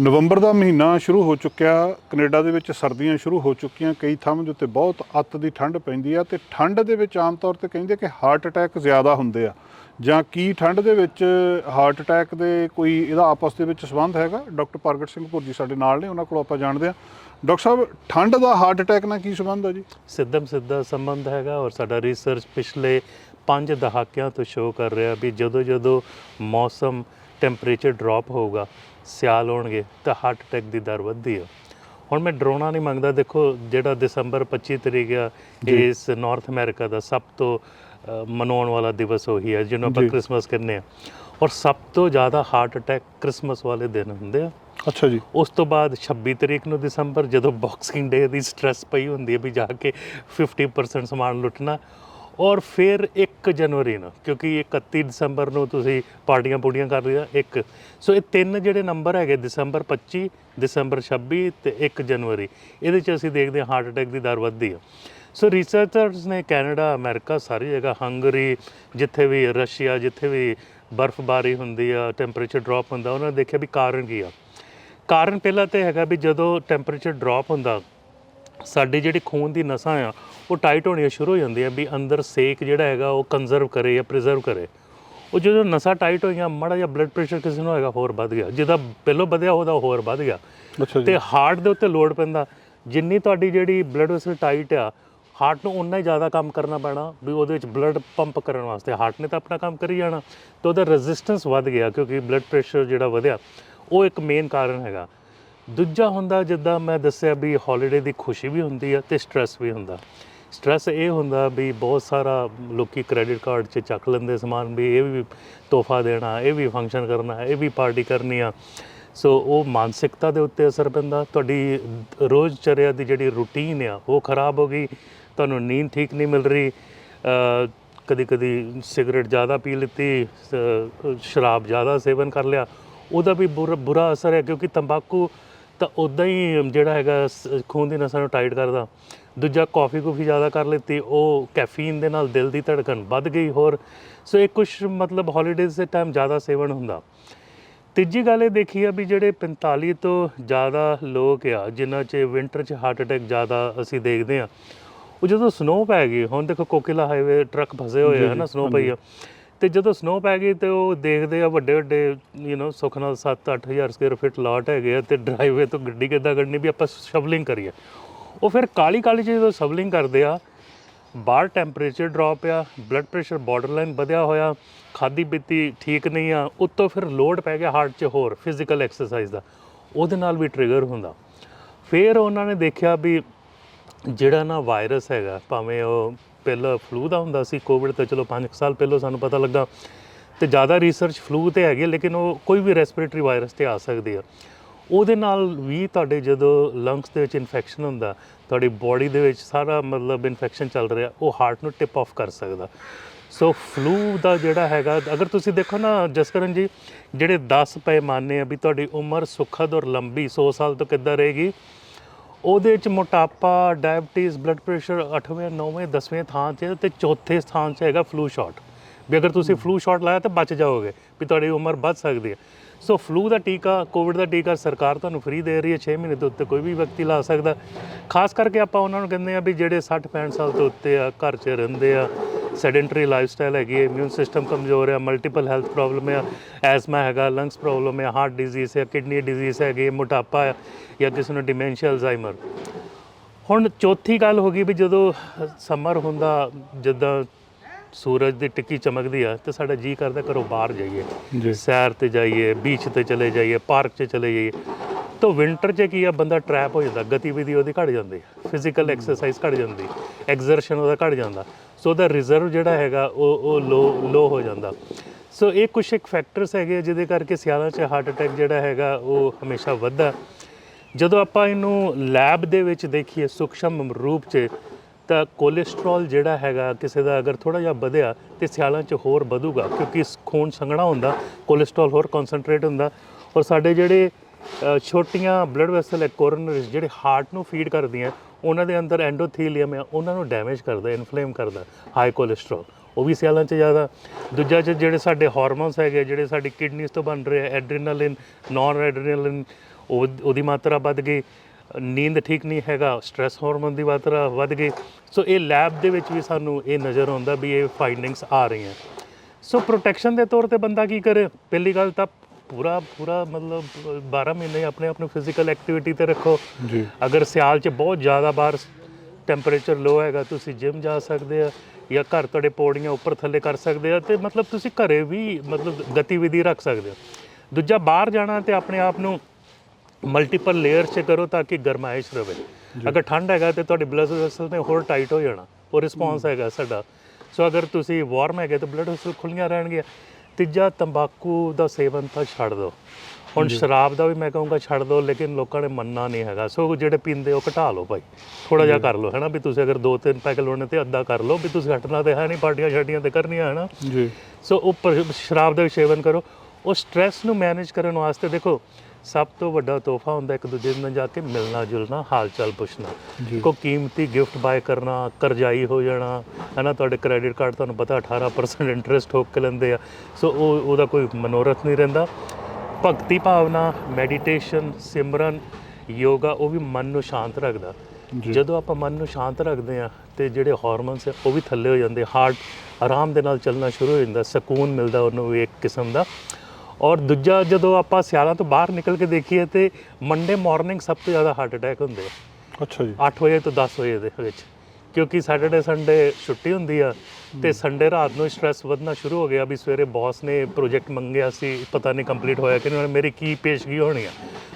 ਨਵੰਬਰ ਦਾ ਮਹੀਨਾ ਸ਼ੁਰੂ ਹੋ ਚੁੱਕਿਆ। ਕੈਨੇਡਾ ਦੇ ਵਿੱਚ ਸਰਦੀਆਂ ਸ਼ੁਰੂ ਹੋ ਚੁੱਕੀਆਂ। ਕਈ ਥਾਵਾਂ ਦੇ ਉੱਤੇ ਬਹੁਤ ਅੱਤ ਦੀ ਠੰਡ ਪੈਂਦੀ ਆ ਤੇ ਠੰਡ ਦੇ ਵਿੱਚ ਆਮ ਤੌਰ ਤੇ ਕਹਿੰਦੇ ਕਿ ਹਾਰਟ ਅਟੈਕ ਜ਼ਿਆਦਾ ਹੁੰਦੇ ਆ। ਜਾਂ ਕੀ ਠੰਡ ਦੇ ਵਿੱਚ ਹਾਰਟ ਅਟੈਕ ਦੇ ਕੋਈ ਇਹਦਾ ਆਪਸ ਦੇ ਵਿੱਚ ਸੰਬੰਧ ਹੈਗਾ? ਡਾਕਟਰ ਪ੍ਰਗਟ ਸਿੰਘ ਭੁਰਜੀ ਸਾਡੇ ਨਾਲ ਨੇ, ਉਹਨਾਂ ਕੋਲ ਆਪਾਂ ਜਾਣਦੇ ਆ। ਡਾਕਟਰ ਸਾਹਿਬ, ਠੰਡ ਦਾ ਹਾਰਟ ਅਟੈਕ ਨਾਲ ਕੀ ਸੰਬੰਧ ਹੈ ਜੀ? ਸਿੱਧਮ ਸਿੱਧਾ ਸੰਬੰਧ ਹੈਗਾ ਔਰ ਸਾਡਾ ਰਿਸਰਚ ਪਿਛਲੇ 5 ਦਹਾਕਿਆਂ ਤੋਂ ਸ਼ੋਅ ਕਰ ਰਿਹਾ ਵੀ ਜਦੋਂ ਜਦੋਂ ਮੌਸਮ ਟੈਂਪਰੇਚਰ ਡ੍ਰੌਪ ਹੋਊਗਾ ਸਿਆਲ ਹੋਣਗੇ ਤਾਂ ਹਾਰਟ ਅਟੈਕ ਦੀ ਦਰ ਵੱਧਦੀ ਆ। ਹੁਣ ਮੈਂ ਡਰਾਉਣਾ ਨਹੀਂ ਮੰਗਦਾ ਦੇਖੋ ਜਿਹੜਾ ਦਸੰਬਰ 25 ਤਰੀਕ ਆ ਇਸ ਨਾਰਥ ਅਮਰੀਕਾ ਦਾ ਸਭ ਤੋਂ ਮਨਾਉਣ ਵਾਲਾ ਦਿਵਸ ਉਹੀ ਹੈ ਜਿਹਨੂੰ ਆਪਾਂ ਜੀ। ਕ੍ਰਿਸਮਸ ਕਹਿੰਦੇ ਆ। ਔਰ ਸਭ ਤੋਂ ਜ਼ਿਆਦਾ ਹਾਰਟ ਅਟੈਕ ਕ੍ਰਿਸਮਸ ਵਾਲੇ ਦਿਨ ਹੁੰਦੇ ਆ। ਅੱਛਾ ਜੀ। ਉਸ ਤੋਂ ਬਾਅਦ 26 ਤਰੀਕ ਨੂੰ ਦਸੰਬਰ ਜਦੋਂ ਬਾਕਸਿੰਗ ਡੇ ਦੀ ਸਟ੍ਰੈਸ ਪਈ ਹੁੰਦੀ ਹੈ ਵੀ ਜਾ ਕੇ 50% ਸਮਾਨ ਲੁੱਟਣਾ ਔਰ ਫਿਰ 1 ਜਨਵਰੀ ਨੂੰ, ਕਿਉਂਕਿ 31 ਦਸੰਬਰ ਨੂੰ ਤੁਸੀਂ ਪਾਰਟੀਆਂ ਪੂੜੀਆਂ ਕਰ ਰਹੇ ਇੱਕ। ਸੋ ਇਹ ਤਿੰਨ ਜਿਹੜੇ ਨੰਬਰ ਹੈਗੇ, ਦਸੰਬਰ 25 ਦਸੰਬਰ 26 ਤੇ 1 ਜਨਵਰੀ, ਇਹਦੇ ਚ ਅਸੀਂ ਦੇਖਦੇ ਹਾਂ ਹਾਰਟ ਅਟੈਕ ਦੀ ਦਰ ਵੱਧਦੀ ਆ। ਸੋ ਰਿਸਰਚਰਸ ਨੇ ਕੈਨੇਡਾ, ਅਮਰੀਕਾ, ਸਾਰੀ ਜਗ੍ਹਾ, ਹੰਗਰੀ, ਜਿੱਥੇ ਵੀ ਰਸ਼ੀਆ, ਜਿੱਥੇ ਵੀ ਬਰਫ਼ਬਾਰੀ ਹੁੰਦੀ ਆ ਟੈਂਪਰੇਚਰ ਡ੍ਰੌਪ ਹੁੰਦਾ, ਉਹਨਾਂ ਨੇ ਦੇਖਿਆ ਵੀ ਕਾਰਨ ਕੀ ਆ। ਕਾਰਨ ਪਹਿਲਾਂ ਤੇ ਹੈਗਾ ਵੀ ਜਦੋਂ ਟੈਂਪਰੇਚਰ ਡ੍ਰੌਪ ਹੁੰਦਾ ਸਾਡੀ ਜਿਹੜੀ ਖੂਨ ਦੀ ਨਸਾਂ ਆ ਉਹ ਟਾਈਟ ਹੋਣੀਆਂ ਸ਼ੁਰੂ ਹੋ ਜਾਂਦੀਆਂ ਵੀ ਅੰਦਰ ਸੇਕ ਜਿਹੜਾ ਹੈਗਾ ਉਹ ਕੰਜ਼ਰਵ ਕਰੇ ਜਾਂ ਪ੍ਰੀਜ਼ਰਵ ਕਰੇ। ਉਹ ਜਦੋਂ ਨਸਾਂ ਟਾਈਟ ਹੋਈਆਂ ਮਾੜਾ ਜਿਹਾ ਬਲੱਡ ਪ੍ਰੈਸ਼ਰ ਕਿਸੇ ਨੂੰ ਹੈਗਾ ਹੋਰ ਵੱਧ ਗਿਆ। ਜਿਹਦਾ ਪਹਿਲਾਂ ਵਧਿਆ ਉਹਦਾ ਹੋਰ ਵੱਧ ਗਿਆ। ਜੀ। ਤੇ ਹਾਰਟ ਦੇ ਉੱਤੇ ਲੋਡ ਪੈਂਦਾ। ਜਿੰਨੀ ਤੁਹਾਡੀ ਜਿਹੜੀ ਬਲੱਡ ਵੈਸਲ ਟਾਈਟ ਆ ਹਾਰਟ ਨੂੰ ਉਨਾ ਹੀ ਜ਼ਿਆਦਾ ਕੰਮ ਕਰਨਾ ਪੈਣਾ ਵੀ ਉਹਦੇ ਵਿੱਚ ਬਲੱਡ ਪੰਪ ਕਰਨ ਵਾਸਤੇ। ਹਾਰਟ ਨੇ ਤਾਂ ਆਪਣਾ ਕੰਮ ਕਰੀ ਜਾਣਾ। ਤੇ ਉਹਦਾ ਰੈਜ਼ਿਸਟੈਂਸ ਵੱਧ ਗਿਆ ਕਿਉਂਕਿ ਬਲੱਡ ਪ੍ਰੈਸ਼ਰ ਜਿਹੜਾ ਵਧਿਆ ਉਹ ਇੱਕ ਮੇਨ ਕਾਰਨ ਹੈਗਾ। ਦੂਜਾ ਹੁੰਦਾ ਜਿੱਦਾਂ ਮੈਂ ਦੱਸਿਆ ਵੀ ਹੌਲੀਡੇ ਦੀ ਖੁਸ਼ੀ ਵੀ ਹੁੰਦੀ ਆ ਤੇ ਸਟ੍ਰੈਸ ਵੀ ਹੁੰਦਾ। ਸਟ੍ਰੈਸ ਇਹ ਹੁੰਦਾ ਵੀ ਬਹੁਤ ਸਾਰਾ ਲੋਕੀ ਕ੍ਰੈਡਿਟ ਕਾਰਡ 'ਚ ਚੱਕ ਲੈਂਦੇ ਸਮਾਨ ਵੀ ਇਹ ਵੀ ਤੋਹਫਾ ਦੇਣਾ, ਇਹ ਵੀ ਫੰਕਸ਼ਨ ਕਰਨਾ, ਇਹ ਵੀ ਪਾਰਟੀ ਕਰਨੀ ਆ। ਸੋ ਉਹ ਮਾਨਸਿਕਤਾ ਦੇ ਉੱਤੇ ਅਸਰ ਪੈਂਦਾ, ਤੁਹਾਡੀ ਰੋਜ਼ ਚਰਿਆ ਦੀ ਜਿਹੜੀ ਰੂਟੀਨ ਆ ਉਹ ਖਰਾਬ ਹੋ ਗਈ, ਤੁਹਾਨੂੰ ਨੀਂਦ ਠੀਕ ਨਹੀਂ ਮਿਲ ਰਹੀ ਕਦੀ ਕਦੀ ਸਿਗਰਟ ਜ਼ਿਆਦਾ ਪੀ ਲਿੱਤੀ ਸ਼ਰਾਬ ਜ਼ਿਆਦਾ ਸੇਵਨ ਕਰ ਲਿਆ, ਉਹਦਾ ਵੀ ਬੁਰਾ ਬੁਰਾ ਅਸਰ ਹੈ ਕਿਉਂਕਿ ਤੰਬਾਕੂ ਤਾਂ ਉਦਾਂ ਹੀ ਜਿਹੜਾ ਹੈਗਾ ਸ- ਖੂਨ ਦੀ ਨਸਾਂ ਨੂੰ ਟਾਈਟ ਕਰਦਾ। ਦੂਜਾ ਕਾਫੀ ਕੁਫੀ ਜ਼ਿਆਦਾ ਕਰ ਲਿੱਤੀ ਉਹ ਕੈਫੀਨ ਦੇ ਨਾਲ ਦਿਲ ਦੀ ਧੜਕਣ ਵੱਧ ਗਈ ਹੋਰ। ਸੋ ਇਹ ਕੁਝ ਮਤਲਬ ਹੌਲੀਡੇਜ਼ ਦੇ ਟਾਈਮ ਜ਼ਿਆਦਾ ਸੇਵਨ ਹੁੰਦਾ। ਤੀਜੀ ਗੱਲ ਇਹ ਦੇਖੀ ਆ ਵੀ ਜਿਹੜੇ 45 ਤੋਂ ਜ਼ਿਆਦਾ ਲੋਕ ਆ ਜਿਨ੍ਹਾਂ 'ਚ ਵਿੰਟਰ 'ਚ ਹਾਰਟ ਅਟੈਕ ਜ਼ਿਆਦਾ ਅਸੀਂ ਦੇਖਦੇ ਆ ਉਹ ਜਦੋਂ ਸਨੋ ਪੈ ਗਈ ਹੁਣ ਦੇਖੋ ਕੋਕਿਲਾ ਹਾਈਵੇ ਟਰੱਕ ਫਸੇ ਹੋਏ ਆ ਨਾ ਸਨੋ ਪਈ ਆ। ਤੇ ਜਦੋਂ ਸਨੋ ਪੈ ਗਈ ਤੇ ਉਹ ਦੇਖਦੇ ਆ ਵੱਡੇ ਵੱਡੇ ਯੂ نو ਸੁੱਖ ਨਾਲ 7-8000 ਸਕੁਅਰ ਫੀਟ ਲਾਟ ਹੈਗੇ ਆ ਤੇ ਡਰਾਈਵੇ ਤੋਂ ਗੱਡੀ ਕਿੱਦਾਂ ਕੱਢਣੀ ਵੀ ਆਪਾਂ ਸ਼ਵਲਿੰਗ ਕਰੀਏ। ਉਹ ਫਿਰ ਕਾਲੀ ਕਾਲੀ 'ਚ ਜਦੋਂ ਸ਼ਵਲਿੰਗ ਕਰਦੇ ਆ, ਬਾਹਰ ਟੈਂਪਰੇਚਰ ਡ੍ਰੌਪ ਆ ਬਲੱਡ ਪ੍ਰੈਸ਼ਰ ਬਾਰਡਰਲਾਈਨ ਵਧਿਆ ਹੋਇਆ, ਖਾਦੀ ਪੀਤੀ ਠੀਕ ਨਹੀਂ ਆ, ਉੱਤੋਂ ਫਿਰ ਲੋਡ ਪੈ ਗਿਆ ਹਾਰਟ 'ਚ ਹੋਰ ਫਿਜ਼ੀਕਲ ਐਕਸਰਸਾਈਜ਼ ਦਾ, ਉਹਦੇ ਨਾਲ ਵੀ ਟ੍ਰਿਗਰ ਹੁੰਦਾ। ਫਿਰ ਉਹਨਾਂ ਨੇ ਦੇਖਿਆ ਵੀ ਜਿਹੜਾ ਨਾ ਵਾਇਰਸ ਹੈਗਾ, ਭਾਵੇਂ ਉਹ ਪਹਿਲਾਂ ਫਲੂ ਦਾ ਹੁੰਦਾ ਸੀ ਕੋਵਿਡ ਤਾਂ ਚਲੋ 5 ਸਾਲ ਪਹਿਲਾਂ ਸਾਨੂੰ ਪਤਾ ਲੱਗਾ। ਤੇ ਜ਼ਿਆਦਾ ਰਿਸਰਚ ਫਲੂ ਤੇ ਹੈਗੀ ਹੈ, ਲੇਕਿਨ ਉਹ ਕੋਈ ਵੀ ਰੈਸਪੀਰੇਟਰੀ ਵਾਇਰਸ ਤੇ ਆ ਸਕਦੀ ਆ। ਉਹਦੇ ਨਾਲ ਵੀ ਤੁਹਾਡੇ ਜਦੋਂ ਲੰਗਸ ਦੇ ਵਿੱਚ ਇਨਫੈਕਸ਼ਨ ਹੁੰਦਾ ਤੁਹਾਡੀ ਬਾਡੀ ਦੇ ਵਿੱਚ ਸਾਰਾ ਮਤਲਬ ਇਨਫੈਕਸ਼ਨ ਚੱਲ ਰਿਹਾ ਉਹ ਹਾਰਟ ਨੂੰ ਟਿਪ ਆਫ ਕਰ ਸਕਦਾ। ਸੋ ਫਲੂ ਦਾ ਜਿਹੜਾ ਹੈਗਾ ਅਗਰ ਤੁਸੀਂ ਦੇਖੋ ਨਾ ਜਸਕਰਨ ਜੀ ਜਿਹੜੇ 10 ਪੈਮਾਨੇ ਆ ਵੀ ਤੁਹਾਡੀ ਉਮਰ ਸੁਖਦ ਔਰ ਲੰਬੀ 100 ਸਾਲ ਤੋਂ ਕਿੱਦਾਂ ਰਹੇਗੀ ਉਹਦੇ 'ਚ ਮੋਟਾਪਾ ਡਾਇਬਟੀਜ਼ ਬਲੱਡ ਪ੍ਰੈਸ਼ਰ 8ਵੇਂ 9ਵੇਂ 10ਵੇਂ ਥਾਂ 'ਚ ਤੇ ਚੌਥੇ ਸਥਾਨ 'ਚ ਹੈਗਾ ਫਲੂ ਸ਼ਾਟ ਵੀ ਅਗਰ ਤੁਸੀਂ ਫਲੂ ਸ਼ਾਟ ਲਾਇਆ ਤਾਂ ਬਚ ਜਾਓਗੇ, ਵੀ ਤੁਹਾਡੀ ਉਮਰ ਵੱਧ ਸਕਦੀ ਹੈ। ਸੋ ਫਲੂ ਦਾ ਟੀਕਾ ਕੋਵਿਡ ਦਾ ਟੀਕਾ ਸਰਕਾਰ ਤੁਹਾਨੂੰ ਫ੍ਰੀ ਦੇ ਰਹੀ ਹੈ 6 ਮਹੀਨੇ ਦੇ ਉੱਤੇ ਕੋਈ ਵੀ ਵਿਅਕਤੀ ਲਾ ਸਕਦਾ। ਖਾਸ ਕਰਕੇ ਆਪਾਂ ਉਹਨਾਂ ਨੂੰ ਕਹਿੰਦੇ ਆ ਵੀ ਜਿਹੜੇ 60 65 ਸਾਲ ਤੋਂ ਉੱਤੇ ਆ, ਘਰ 'ਚ ਰਹਿੰਦੇ ਆ ਸੈਡੈਂਟਰੀ ਲਾਈਫਸਟਾਈਲ ਹੈਗੀ ਹੈ ਇਮਿਊਨ ਸਿਸਟਮ ਕਮਜ਼ੋਰ ਹੈ ਮਲਟੀਪਲ ਹੈਲਥ ਪ੍ਰੋਬਲਮ ਹੈ ਐਸਮਾ ਹੈਗਾ ਲੰਗਸ ਪ੍ਰੋਬਲਮ ਹੈ ਹਾਰਟ ਡਿਜ਼ੀਜ਼ ਹੈ ਕਿਡਨੀ ਡਿਜ਼ੀਜ਼ ਹੈਗੀ ਮੋਟਾਪਾ ਹੈ ਜਾਂ ਕਿਸੇ ਨੂੰ ਡਿਮੈਂਸ਼ੀਆ ਅਲਜ਼ਾਈਮਰ ਹੁਣ ਚੌਥੀ ਗੱਲ ਹੋ ਗਈ ਵੀ ਜਦੋਂ ਸਮਰ ਹੁੰਦਾ ਜਿੱਦਾਂ ਸੂਰਜ ਦੀ ਟਿੱਕੀ ਚਮਕਦੀ ਆ ਤੇ ਸਾਡਾ ਜੀ ਕਰਦਾ ਘਰੋਂ ਬਾਹਰ ਜਾਈਏ। ਜੀ। ਸੈਰ ਤੇ ਜਾਈਏ ਬੀਚ ਤੇ ਚਲੇ ਜਾਈਏ ਪਾਰਕ 'ਚ ਚਲੇ ਜਾਈਏ ਤਾਂ ਵਿੰਟਰ 'ਚ ਕੀ ਆ ਬੰਦਾ ਟਰੈਪ ਹੋ ਜਾਂਦਾ ਗਤੀਵਿਧੀ ਉਹਦੀ ਘਟ ਜਾਂਦੀ ਫਿਜ਼ੀਕਲ ਐਕਸਰਸਾਈਜ਼ ਘਟ ਜਾਂਦੀ ਐਗਜ਼ਰਸ਼ਨ ਉਹਦਾ ਘਟ ਜਾਂਦਾ। ਸੋ ਉਹਦਾ ਰਿਜ਼ਰਵ ਜਿਹੜਾ ਹੈਗਾ, ਉਹ ਉਹ ਲੋ ਲੋ ਹੋ ਜਾਂਦਾ। ਸੋ ਇਹ ਕੁਝ ਇੱਕ ਫੈਕਟਰਸ ਹੈਗੇ ਆ ਜਿਹਦੇ ਕਰਕੇ ਸਿਆਲਾਂ 'ਚ ਹਾਰਟ ਅਟੈਕ ਜਿਹੜਾ ਹੈਗਾ, ਉਹ ਹਮੇਸ਼ਾ ਵੱਧਦਾ। ਜਦੋਂ ਆਪਾਂ ਇਹਨੂੰ ਲੈਬ ਦੇ ਵਿੱਚ ਦੇਖੀਏ, ਸੂਖਸ਼ਮ ਰੂਪ 'ਚ, ਤਾਂ ਕੋਲੇਸਟ੍ਰੋਲ ਜਿਹੜਾ ਹੈਗਾ ਕਿਸੇ ਦਾ ਅਗਰ ਥੋੜਾ ਜਿਹਾ ਵਧਿਆ, ਤੇ ਸਿਆਲਾਂ 'ਚ ਹੋਰ ਵਧੂਗਾ। ਕਿਉਂਕਿ ਖੂਨ ਸੰਘਣਾ ਹੁੰਦਾ ਕੋਲੇਸਟ੍ਰੋਲ ਹੋਰ ਕਨਸੈਂਟਰੇਟ ਹੁੰਦਾ। ਔਰ ਸਾਡੇ ਜਿਹੜੇ ਛੋਟੀਆਂ ਬਲੱਡ ਵੈਸਲ ਹੈ ਕੋਰੋਨਰੀਜ਼ ਜਿਹੜੇ ਹਾਰਟ ਨੂੰ ਫੀਡ ਕਰਦੀਆਂ, ਉਹਨਾਂ ਦੇ ਅੰਦਰ ਐਂਡੋਥੀਲੀਅਮ ਹੈ ਉਹਨਾਂ ਨੂੰ ਡੈਮੇਜ ਕਰਦਾ ਇਨਫਲੇਮ ਕਰਦਾ ਹਾਈ ਕੋਲੇਸਟ੍ਰੋਲ ਉਹ ਵੀ ਸਿਆਲਾਂ 'ਚ ਜ਼ਿਆਦਾ। ਦੂਜਾ 'ਚ ਜਿਹੜੇ ਸਾਡੇ ਹਾਰਮੋਨਸ ਹੈਗੇ ਜਿਹੜੇ ਸਾਡੀ ਕਿਡਨੀਜ਼ ਤੋਂ ਬਣ ਰਹੇ ਐਡਰੀਨਲਿਨ ਨਾਨ ਐਡਰੀਨਲਿਨ ਉਹ ਉਹਦੀ ਮਾਤਰਾ ਵੱਧ ਗਈ। ਨੀਂਦ ਠੀਕ ਨਹੀਂ ਹੈਗਾ ਸਟ੍ਰੈਸ ਹਾਰਮੋਨ ਦੀ ਮਾਤਰਾ ਵੱਧ ਗਈ। ਸੋ ਇਹ ਲੈਬ ਦੇ ਵਿੱਚ ਵੀ ਸਾਨੂੰ ਇਹ ਨਜ਼ਰ ਆਉਂਦਾ ਵੀ ਇਹ ਫਾਈਂਡਿੰਗਸ ਆ ਰਹੀਆਂ। ਸੋ ਪ੍ਰੋਟੈਕਸ਼ਨ ਦੇ ਤੌਰ ਤੇ ਬੰਦਾ ਕੀ ਕਰੇ? ਪਹਿਲੀ ਗੱਲ ਤਾਂ ਪੂਰਾ ਪੂਰਾ ਮਤਲਬ 12 ਮਹੀਨੇ ਆਪਣੇ ਆਪ ਨੂੰ ਫਿਜ਼ੀਕਲ ਐਕਟੀਵਿਟੀ ਤੇ ਰੱਖੋ। ਜੀ। ਅਗਰ ਸਿਆਲ 'ਚ ਬਹੁਤ ਜ਼ਿਆਦਾ ਬਾਹਰ ਟੈਂਪਰੇਚਰ ਲੋ ਹੈਗਾ ਤੁਸੀਂ ਜਿਮ ਜਾ ਸਕਦੇ ਆ ਜਾਂ ਘਰ ਤੁਹਾਡੇ ਪੌੜੀਆਂ ਉੱਪਰ ਥੱਲੇ ਕਰ ਸਕਦੇ ਆ ਤੇ ਮਤਲਬ ਤੁਸੀਂ ਘਰੇ ਵੀ ਮਤਲਬ ਗਤੀਵਿਧੀ ਰੱਖ ਸਕਦੇ ਹੋ। ਦੂਜਾ ਬਾਹਰ ਜਾਣਾ ਤੇ ਆਪਣੇ ਆਪ ਨੂੰ ਮਲਟੀਪਲ ਲੇਅਰ 'ਚ ਕਰੋ ਤਾਂ ਕਿ ਗਰਮਾਇਸ਼ ਰਵੇ। ਅਗਰ ਠੰਡ ਹੈਗਾ ਤੇ ਤੁਹਾਡੇ ਬਲੱਡ ਵੈਸਲ ਨੇ ਹੋਰ ਟਾਈਟ ਹੋ ਜਾਣਾ। ਉਹ ਰਿਸਪੌਂਸ ਹੈਗਾ ਸਾਡਾ। ਸੋ ਅਗਰ ਤੁਸੀਂ ਵਾਰਮ ਹੈਗੇ ਤਾਂ ਬਲੱਡ ਵੈਸਲ ਖੁੱਲੀਆਂ ਰਹਿਣਗੀਆਂ। ਤੀਜਾ ਤੰਬਾਕੂ ਦਾ ਸੇਵਨ ਤਾਂ ਛੱਡ ਦਿਓ। ਹੁਣ ਸ਼ਰਾਬ ਦਾ ਵੀ ਮੈਂ ਕਹੂੰਗਾ ਛੱਡ ਦਿਓ ਲੇਕਿਨ ਲੋਕਾਂ ਨੇ ਮੰਨਣਾ ਨਹੀਂ ਹੈਗਾ। ਸੋ ਜਿਹੜੇ ਪੀਂਦੇ ਉਹ ਘਟਾ ਲਓ ਭਾਈ। ਥੋੜਾ ਜਿਹਾ ਕਰ ਲਓ ਹੈਨਾ ਵੀ ਤੁਸੀਂ ਅਗਰ ਦੋ ਤਿੰਨ ਪੈਕ ਲਾਉਣੇ ਤੇ ਅੱਧਾ ਕਰ ਲਓ ਵੀ ਤੁਸੀਂ ਹਟਣਾ ਤੇ ਹੈ ਨਹੀਂ ਪਾਰਟੀਆਂ ਛੱਡੀਆਂ ਤੇ ਕਰਨੀਆਂ ਹੈਨਾ ਜੀ। ਸੋ ਉਹ ਪਰ- ਸ਼ਰਾਬ ਦਾ ਵੀ ਸੇਵਨ ਕਰੋ। ਉਹ ਸਟ੍ਰੈਸ ਨੂੰ ਮੈਨੇਜ ਕਰਨ ਵਾਸਤੇ ਦੇਖੋ ਸਭ ਤੋਂ ਵੱਡਾ ਤੋਹਫਾ ਹੁੰਦਾ ਇੱਕ ਦੂਜੇ ਨਾਲ ਜਾ ਕੇ ਮਿਲਣਾ ਜੁਲਣਾ ਹਾਲ ਚਾਲ ਪੁੱਛਣਾ ਕੋ ਕੀਮਤੀ ਗਿਫਟ ਬਾਏ ਕਰਨਾ ਕਰਜ਼ਾਈ ਹੋ ਜਾਣਾ ਹੈ ਨਾ ਤੁਹਾਡੇ ਕ੍ਰੈਡਿਟ ਕਾਰਡ ਤੁਹਾਨੂੰ ਪਤਾ 18% ਇੰਟਰਸਟ ਠੋਕ ਕੇ ਲੈਂਦੇ ਆ। ਸੋ ਉਹ ਉਹਦਾ ਕੋਈ ਮਨੋਰਥ ਨਹੀਂ ਰਹਿੰਦਾ। ਭਗਤੀ ਭਾਵਨਾ ਮੈਡੀਟੇਸ਼ਨ ਸਿਮਰਨ ਯੋਗਾ ਉਹ ਵੀ ਮਨ ਨੂੰ ਸ਼ਾਂਤ ਰੱਖਦਾ। ਜਦੋਂ ਆਪਾਂ ਮਨ ਨੂੰ ਸ਼ਾਂਤ ਰੱਖਦੇ ਆ ਤੇ ਜਿਹੜੇ ਹਾਰਮੋਨਸ ਆ ਉਹ ਵੀ ਥੱਲੇ ਹੋ ਜਾਂਦੇ। ਹਾਰਟ ਆਰਾਮ ਦੇ ਨਾਲ ਚੱਲਣਾ ਸ਼ੁਰੂ ਹੋ ਜਾਂਦਾ ਸਕੂਨ ਮਿਲਦਾ ਉਹਨੂੰ ਇੱਕ ਕਿਸਮ ਦਾ। ਔਰ ਦੂਜਾ ਜਦੋਂ ਆਪਾਂ ਸਿਆਲਾਂ ਤੋਂ ਬਾਹਰ ਨਿਕਲ ਕੇ ਦੇਖੀਏ ਤੇ ਮੰਡੇ ਮਾਰਨਿੰਗ ਸਭ ਤੋਂ ਜ਼ਿਆਦਾ ਹਾਰਟ ਅਟੈਕ ਹੁੰਦੇ ਆ। ਅੱਛਾ ਜੀ। 8 ਵਜੇ ਤੋਂ 10 ਵਜੇ ਦੇ ਵਿੱਚ। ਕਿਉਂਕਿ ਸੈਟਰਡੇ ਸੰਡੇ ਛੁੱਟੀ ਹੁੰਦੀ ਆ ਤੇ ਸੰਡੇ ਰਾਤ ਨੂੰ ਸਟ੍ਰੈਸ ਵਧਣਾ ਸ਼ੁਰੂ ਹੋ ਗਿਆ ਵੀ ਸਵੇਰੇ ਬੌਸ ਨੇ ਪ੍ਰੋਜੈਕਟ ਮੰਗਿਆ ਸੀ ਪਤਾ ਨਹੀਂ ਕੰਪਲੀਟ ਹੋਇਆ ਕਿ ਨਹੀਂ ਮੇਰੀ ਕੀ ਪੇਸ਼ਗੀ ਹੋਣੀ ਆ।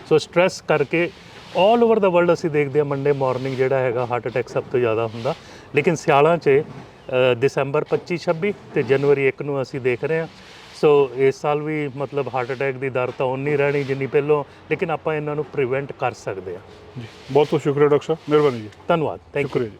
ਸੋ ਸਟ੍ਰੈਸ ਕਰਕੇ 올 ਓਵਰ ਦਾ ਵਰਲਡ ਅਸੀਂ ਦੇਖਦੇ ਆ ਮੰਡੇ ਮਾਰਨਿੰਗ ਜਿਹੜਾ ਹੈਗਾ ਹਾਰਟ ਅਟੈਕ ਸਭ ਤੋਂ ਜ਼ਿਆਦਾ ਹੁੰਦਾ। ਲੇਕਿਨ ਸਿਆਲਾਂ 'ਚ ਦਸੰਬਰ 25 26 ਤੇ ਜਨਵਰੀ 1 ਨੂੰ ਅਸੀਂ ਦੇਖ ਰਹੇ ਹਾਂ ਸੋ ਇਸ ਸਾਲ ਵੀ ਮਤਲਬ ਹਾਰਟ ਅਟੈਕ ਦੀ ਦਰ ਤਾਂ ਉਨੀ ਰਹਿਣੀ ਜਿੰਨੀ ਪਹਿਲਾਂ ਲੇਕਿਨ ਆਪਾਂ ਇਹਨਾਂ ਨੂੰ ਪ੍ਰੀਵੈਂਟ ਕਰ ਸਕਦੇ ਹਾਂ। ਜੀ ਬਹੁਤ ਬਹੁਤ ਸ਼ੁਕਰੀਆ ਡਾਕਟਰ ਸਾਹਿਬ ਮਿਹਰਬਾਨੀ ਜੀ। ਧੰਨਵਾਦ ਥੈਂਕ ਯੂ ਸ਼ੁਕਰੀਆ ਜੀ।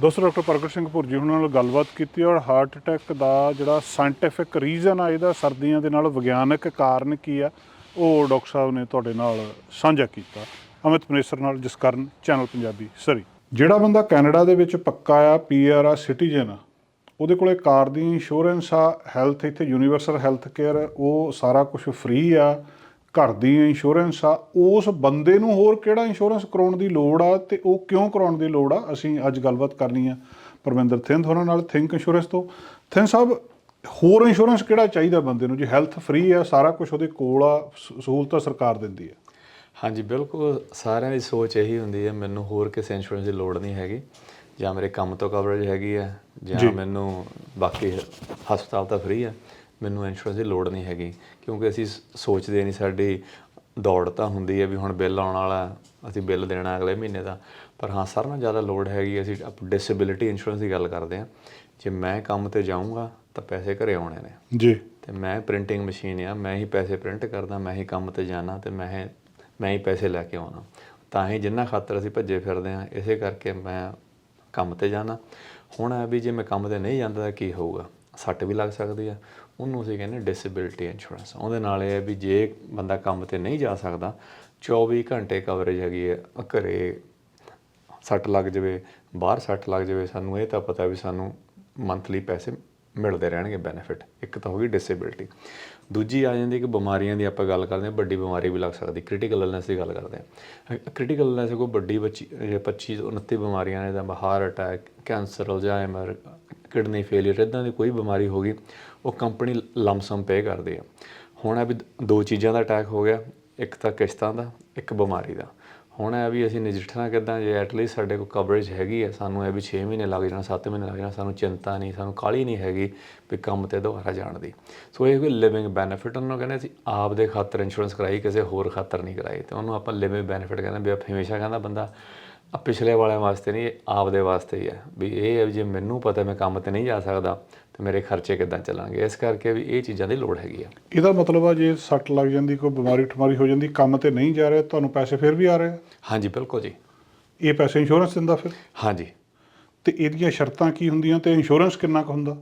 ਦੋਸਤੋ ਡਾਕਟਰ ਪ੍ਰਗਟ ਸਿੰਘ ਭੁਰਜੀ ਉਹਨਾਂ ਨਾਲ ਗੱਲਬਾਤ ਕੀਤੀ ਔਰ ਹਾਰਟ ਅਟੈਕ ਦਾ ਜਿਹੜਾ ਸਾਇੰਟੀਫਿਕ ਰੀਜ਼ਨ ਆ ਇਹਦਾ ਸਰਦੀਆਂ ਦੇ ਨਾਲ ਵਿਗਿਆਨਕ ਕਾਰਨ ਕੀ ਆ ਉਹ ਡਾਕਟਰ ਸਾਹਿਬ ਨੇ ਤੁਹਾਡੇ ਨਾਲ ਸਾਂਝਾ ਕੀਤਾ। ਅਮਿਤ ਮਨੇਸਰ ਨਾਲ ਜਿਸ ਕਾਰਨ ਚੈਨਲ ਪੰਜਾਬੀ ਸਰੀ। ਜਿਹੜਾ ਬੰਦਾ ਕੈਨੇਡਾ ਦੇ ਵਿੱਚ ਪੱਕਾ ਆ ਪੀਆਰ ਆ ਸਿਟੀਜ਼ਨ ਆ ਉਹਦੇ ਕੋਲੇ ਕਾਰ ਦੀ ਇੰਸ਼ੋਰੈਂਸ ਆ ਹੈਲਥ ਇੱਥੇ ਯੂਨੀਵਰਸਲ ਹੈਲਥ ਕੇਅਰ ਉਹ ਸਾਰਾ ਕੁਝ ਫ੍ਰੀ ਆ, ਘਰ ਦੀ ਇੰਸ਼ੋਰੈਂਸ ਆ, ਉਸ ਬੰਦੇ ਨੂੰ ਹੋਰ ਕਿਹੜਾ ਇੰਸ਼ੋਰੈਂਸ ਕਰਾਉਣ ਦੀ ਲੋੜ ਆ ਤੇ ਉਹ ਕਿਉਂ ਕਰਾਉਣ ਦੀ ਲੋੜ ਆ, ਅਸੀਂ ਅੱਜ ਗੱਲਬਾਤ ਕਰਨੀ ਆ ਪਰਮਿੰਦਰ ਥਿੰਦ ਹੋਰਾਂ ਨਾਲ ਥਿੰਕ ਇੰਸ਼ੋਰੈਂਸ ਤੋਂ। ਥਿੰਦ ਸਾਹਿਬ, ਹੋਰ ਇੰਸ਼ੋਰੈਂਸ ਕਿਹੜਾ ਚਾਹੀਦਾ ਬੰਦੇ ਨੂੰ? ਜੇ ਹੈਲਥ ਫ੍ਰੀ ਆ, ਸਾਰਾ ਕੁਝ ਉਹਦੇ ਕੋਲ ਆ, ਸ- ਸਹੂਲਤਾਂ ਸਰਕਾਰ ਦਿੰਦੀ ਆ। ਹਾਂਜੀ, ਬਿਲਕੁਲ ਸਾਰਿਆਂ ਦੀ ਸੋਚ ਇਹੀ ਹੁੰਦੀ ਹੈ ਮੈਨੂੰ ਹੋਰ ਕਿਸੇ ਇੰਸ਼ੋਰੈਂਸ ਦੀ ਲੋੜ ਨਹੀਂ ਹੈਗੀ। ਜਾਂ ਮੇਰੇ ਕੰਮ ਤੋਂ ਕਵਰੇਜ ਹੈਗੀ ਹੈ ਜੀ। ਮੈਨੂੰ ਬਾਕੀ ਹਸਪਤਾਲ ਤਾਂ ਫ੍ਰੀ ਹੈ ਮੈਨੂੰ ਇੰਸ਼ੋਰੈਂਸ ਦੀ ਲੋੜ ਨਹੀਂ ਹੈਗੀ ਕਿਉਂਕਿ ਅਸੀਂ ਸੋਚਦੇ ਨਹੀਂ ਸਾਡੀ ਦੌੜ ਤਾਂ ਹੁੰਦੀ ਹੈ ਵੀ ਹੁਣ ਬਿੱਲ ਆਉਣ ਵਾਲਾ ਅਸੀਂ ਬਿੱਲ ਦੇਣਾ ਅਗਲੇ ਮਹੀਨੇ ਦਾ ਪਰ ਹਾਂ ਸਾਰਿਆਂ ਨਾਲੋਂ ਜ਼ਿਆਦਾ ਲੋੜ ਹੈਗੀ ਅਸੀਂ ਡਿਸੇਬਿਲਿਟੀ ਇੰਸ਼ੋਰੈਂਸ ਦੀ ਗੱਲ ਕਰਦੇ ਹਾਂ ਜੇ ਮੈਂ ਕੰਮ ਤੇ ਜਾਊਂਗਾ ਤਾਂ ਪੈਸੇ ਘਰੇ ਆਉਣੇ ਨੇ। ਜੀ। ਤੇ ਮੈਂ ਪ੍ਰਿੰਟਿੰਗ ਮਸ਼ੀਨ ਆ ਮੈਂ ਹੀ ਪੈਸੇ ਪ੍ਰਿੰਟ ਕਰਦਾ ਮੈਂ ਹੀ ਕੰਮ ਤੇ ਜਾਣਾ ਤੇ ਮੈਂ ਮੈਂ ਹੀ ਪੈਸੇ ਲੈ ਕੇ ਆਉਣਾ। ਤਾਂ ਹੀ ਜਿੰਨਾ ਖਾਤਰ ਅਸੀਂ ਭੱਜੇ ਫਿਰਦੇ ਆ ਇਸੇ ਕਰਕੇ ਮੈਂ ਕੰਮ ਤੇ ਜਾਣਾ। ਹੁਣ ਹੈ ਵੀ ਜੇ ਮੈਂ ਕੰਮ ਤੇ ਨਹੀਂ ਜਾਂਦਾ ਤਾਂ ਕੀ ਹੋਊਗਾ? ਸੱਟ ਵੀ ਲੱਗ ਸਕਦੀ ਆ। ਉਹਨੂੰ ਅਸੀਂ ਕਹਿੰਦੇ ਡਿਸੇਬਿਲਿਟੀ ਇੰਸ਼ੋਰੈਂਸ ਉਹਦੇ ਨਾਲ ਇਹ ਹੈ ਵੀ ਜੇ ਬੰਦਾ ਕੰਮ ਤੇ ਨਹੀਂ ਜਾ ਸਕਦਾ 24 ਘੰਟੇ ਕਵਰੇਜ ਹੈਗੀ ਹੈ ਘਰੇ ਸੱਟ ਲੱਗ ਜਾਵੇ, ਬਾਹਰ ਸੱਟ ਲੱਗ ਜਾਵੇ, ਸਾਨੂੰ ਇਹ ਤਾਂ ਪਤਾ ਵੀ ਸਾਨੂੰ ਮੰਥਲੀ ਪੈਸੇ ਮਿਲਦੇ ਰਹਿਣਗੇ ਬੈਨੀਫਿਟ ਇੱਕ ਤਾਂ ਹੋ ਗਈ ਡਿਸੇਬਿਲਿਟੀ ਦੂਜੀ ਆ ਜਾਂਦੀ ਕਿ ਬਿਮਾਰੀਆਂ ਦੀ ਆਪਾਂ ਗੱਲ ਕਰਦੇ ਹਾਂ, ਵੱਡੀ ਬਿਮਾਰੀ ਵੀ ਲੱਗ ਸਕਦੀ ਕ੍ਰਿਟੀਕਲ ਇਲਨੈਸ ਦੀ ਗੱਲ ਕਰਦੇ ਹਾਂ। ਕ੍ਰਿਟੀਕਲ ਇਲਨੈਸ ਕੋਈ ਵੱਡੀ ਬੱਚੀ ਜੇ 25 29 ਬਿਮਾਰੀਆਂ ਨੇ ਤਾਂ heart attack cancer Alzheimer kidney failure ਇਦਾਂ ਦੀ ਕੋਈ ਬਿਮਾਰੀ ਹੋ ਗਈ, ਉਹ ਕੰਪਨੀ ਲਮਸਮ ਪੇ ਕਰਦੀ ਆ ਹੁਣ ਇਹ ਵੀ ਦੋ ਚੀਜ਼ਾਂ ਦਾ ਅਟੈਕ ਹੋ ਗਿਆ, ਇੱਕ ਤਾਂ ਕਿਸ਼ਤਾਂ ਦਾ, ਇੱਕ ਬਿਮਾਰੀ ਦਾ। ਹੁਣ ਹੈ ਵੀ ਅਸੀਂ ਨਜਿੱਠਣਾ ਕਿੱਦਾਂ ਜੇ ਐਟਲੀਸਟ ਸਾਡੇ ਕੋਲ ਕਵਰੇਜ ਹੈਗੀ ਹੈ ਸਾਨੂੰ ਇਹ ਵੀ 6 ਮਹੀਨੇ ਲੱਗ ਜਾਣਾ 7 ਮਹੀਨੇ ਲੱਗ ਜਾਣਾ, ਸਾਨੂੰ ਚਿੰਤਾ ਨਹੀਂ, ਸਾਨੂੰ ਕਾਹਲੀ ਨਹੀਂ ਹੈਗੀ ਵੀ ਕੰਮ ਤੇ ਦੁਬਾਰਾ ਜਾਣ ਦੀ। ਸੋ ਇਹ ਕੋਈ ਲਿਵਿੰਗ ਬੈਨੀਫਿਟ ਉਹਨੂੰ ਕਹਿੰਦੇ ਅਸੀਂ ਆਪ ਦੇ ਖਾਤਰ ਇੰਸ਼ੋਰੈਂਸ ਕਰਾਈ, ਕਿਸੇ ਹੋਰ ਖਾਤਰ ਨਹੀਂ ਕਰਾਈ। ਤੇ ਉਹਨੂੰ ਆਪਾਂ ਲਿਵਿੰਗ ਬੈਨੀਫਿਟ ਕਹਿੰਦੇ ਵੀ ਆਪਾਂ ਹਮੇਸ਼ਾ ਕਹਿੰਦਾ ਬੰਦਾ ਪਿਛਲੇ ਵਾਲਿਆਂ ਵਾਸਤੇ ਨਹੀਂ, ਇਹ ਆਪ ਦੇ ਵਾਸਤੇ ਹੀ ਹੈ ਵੀ ਇਹ ਹੈ ਵੀ ਜੇ ਮੈਨੂੰ ਪਤਾ ਮੈਂ ਕੰਮ ਤੇ ਨਹੀਂ ਜਾ ਸਕਦਾ ਤੇ ਮੇਰੇ ਖਰਚੇ ਕਿੱਦਾਂ ਚੱਲਾਂਗੇ? ਇਸ ਕਰਕੇ ਵੀ ਇਹ ਚੀਜ਼ਾਂ ਦੀ ਲੋੜ ਹੈਗੀ ਆ। ਇਹਦਾ ਮਤਲਬ ਆ ਜੇ ਸੱਟ ਲੱਗ ਜਾਂਦੀ ਕੋਈ ਬਿਮਾਰੀ ਠਮਾਰੀ ਹੋ ਜਾਂਦੀ ਕੰਮ ਤੇ ਨਹੀਂ ਜਾ ਰਿਹਾ ਤੁਹਾਨੂੰ ਪੈਸੇ ਫਿਰ ਵੀ ਆ ਰਹੇ ਆ? ਹਾਂਜੀ ਬਿਲਕੁਲ ਜੀ। ਇਹ ਪੈਸੇ ਇੰਸ਼ੋਰੈਂਸ ਦਿੰਦਾ ਫਿਰ? ਹਾਂਜੀ। ਤੇ ਇਹਦੀਆਂ ਸ਼ਰਤਾਂ ਕੀ ਹੁੰਦੀਆਂ ਤੇ ਇੰਸ਼ੋਰੈਂਸ ਕਿੰਨਾ ਕੁ ਹੁੰਦਾ?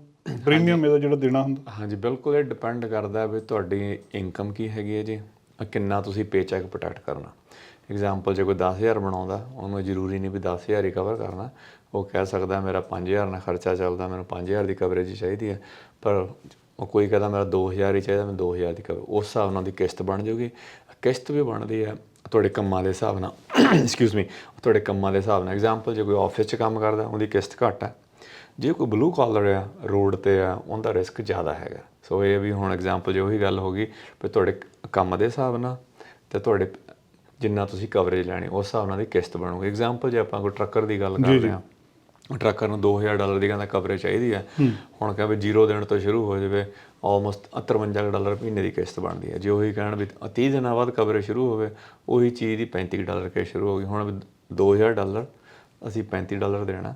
ਪ੍ਰੀਮੀਅਮ ਇਹਦਾ ਜਿਹੜਾ ਦੇਣਾ ਹੁੰਦਾ? ਹਾਂਜੀ ਬਿਲਕੁਲ ਇਹ ਡਿਪੈਂਡ ਕਰਦਾ ਵੀ ਤੁਹਾਡੀ ਇਨਕਮ ਕੀ ਹੈਗੀ ਹੈ ਜੀ। ਅਹ ਕਿੰਨਾ ਤੁਸੀਂ ਪੇਚੈਕ ਪ੍ਰੋਟੈਕਟ ਕਰਨਾ। ਐਗਜ਼ਾਮਪਲ ਜੇ ਕੋਈ 10000 ਬਣਾਉਂਦਾ ਉਹਨੂੰ ਜ਼ਰੂਰੀ ਨਹੀਂ ਵੀ 10000 ਹੀ ਕਵਰ ਕਰਨਾ। ਉਹ ਕਹਿ ਸਕਦਾ ਮੇਰਾ 5000 ਨਾਲ ਖਰਚਾ ਚੱਲਦਾ ਮੈਨੂੰ 5000 ਦੀ ਕਵਰੇਜ ਹੀ ਚਾਹੀਦੀ ਹੈ। ਪਰ ਉਹ ਕੋਈ ਕਹਿੰਦਾ ਮੇਰਾ 2000 ਹੀ ਚਾਹੀਦਾ ਮੈਨੂੰ 2000 ਦੀ ਕਵਰ ਉਸ ਹਿਸਾਬ ਨਾਲ ਦੀ ਕਿਸ਼ਤ ਬਣ ਜਾਊਗੀ। ਕਿਸ਼ਤ ਵੀ ਬਣਦੀ ਹੈ ਤੁਹਾਡੇ ਕੰਮਾਂ ਦੇ ਹਿਸਾਬ ਨਾਲ। ਐਕਸਕਿਊਜ਼ ਮੀ ਤੁਹਾਡੇ ਕੰਮਾਂ ਦੇ ਹਿਸਾਬ ਨਾਲ। ਐਗਜ਼ਾਮਪਲ ਜੇ ਕੋਈ ਆਫਿਸ 'ਚ ਕੰਮ ਕਰਦਾ ਉਹਦੀ ਕਿਸ਼ਤ ਘੱਟ ਹੈ। ਜੇ ਕੋਈ ਬਲੂ ਕਾਲਰ ਆ ਰੋਡ ਤੇ ਆ ਉਹਦਾ ਰਿਸਕ ਜ਼ਿਆਦਾ ਹੈਗਾ। ਸੋ ਇਹ ਵੀ ਹੁਣ ਐਗਜ਼ਾਮਪਲ ਜੇ ਉਹੀ ਗੱਲ ਹੋ ਗਈ ਵੀ ਤੁਹਾਡੇ ਕੰਮ ਦੇ ਹਿਸਾਬ ਨਾਲ ਤੇ ਤੁਹਾਡੇ ਜਿੰਨਾ ਤੁਸੀਂ ਕਵਰੇਜ ਲੈਣੀ ਉਸ ਹਿਸਾਬ ਨਾਲ ਦੀ ਕਿਸ਼ਤ ਬਣੂਗੀ। ਐਗਜ਼ਾਮਪਲ ਜੇ ਆਪਾਂ ਕੋਈ ਟਰੱਕਰ ਦੀ ਗੱਲ ਕਰਦੇ ਹਾਂ। ਟਰੱਕਰ ਨੂੰ 2000 ਡਾਲਰ ਦੀ ਕਹਿੰਦਾ ਕਵਰੇਜ ਚਾਹੀਦੀ ਹੈ। ਹੁਣ ਕਹਿੰਦੇ ਜ਼ੀਰੋ ਦਿਨ ਤੋਂ ਸ਼ੁਰੂ ਹੋ ਜਾਵੇ ਆਲਮੋਸਟ 53 ਡਾਲਰ ਮਹੀਨੇ ਦੀ ਕਿਸ਼ਤ ਬਣਦੀ ਹੈ। ਜੇ ਉਹੀ ਕਹਿਣ ਵੀ 30 ਦਿਨਾਂ ਬਾਅਦ ਕਵਰੇਜ ਸ਼ੁਰੂ ਹੋਵੇ ਉਹੀ ਚੀਜ਼ ਦੀ 35 ਡਾਲਰ ਕੇ ਸ਼ੁਰੂ ਹੋ ਗਈ। ਹੁਣ ਵੀ 2000 ਡਾਲਰ ਅਸੀਂ 35 ਡਾਲਰ ਦੇਣਾ।